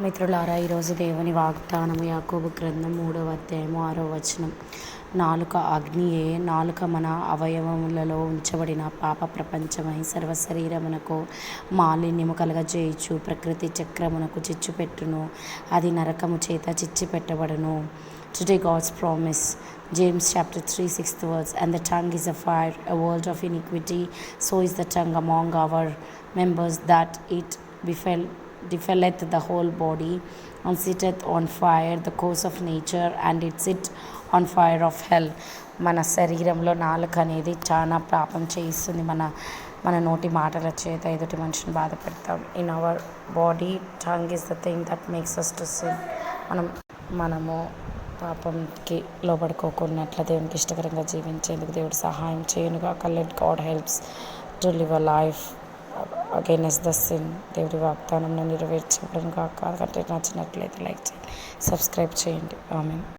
మిత్రులారా ఈరోజు దేవుని వాగ్దానము యాకోబు గ్రంథం మూడవ అధ్యాయము ఆరో వచనం. నాలుక అగ్నియే నాలుక మన అవయవములలో ఉంచబడిన పాప ప్రపంచమై సర్వ శరీరమునకు మాలిన్యము కలగజేయచ్చు ప్రకృతి చక్రమునకు చిచ్చుపెట్టును అది నరకము చేత చిచ్చిపెట్టబడును. పెట్టబడును Today, God's promise, James chapter 3, 6th verse, and the tongue a fire a a of of so so the tongue among our members members, it it befell, defileth the whole body, and sitteth on fire, the course of nature, and it sit on fire of hell. మన శరీరంలో నాలుక అనేది చాలా పాపం చేయిస్తుంది మన మన నోటి మాటల చేత ఎదుటి మనిషిని బాధ పెడతాం in our body tongue is the thing that makes us to sin మనం మనము పాపంకి లోపడుకోకున్నట్ల దేవునికి ఇష్టకరంగా జీవించేందుకు దేవుడు సహాయం చేయనుగా let God helps to live a life against the sin దేవుడి వాగ్దానం నెరవేర్చడం కాక కంటే నచ్చినట్లయితే లైక్ చేయండి సబ్స్క్రైబ్ చేయండి. ఆమె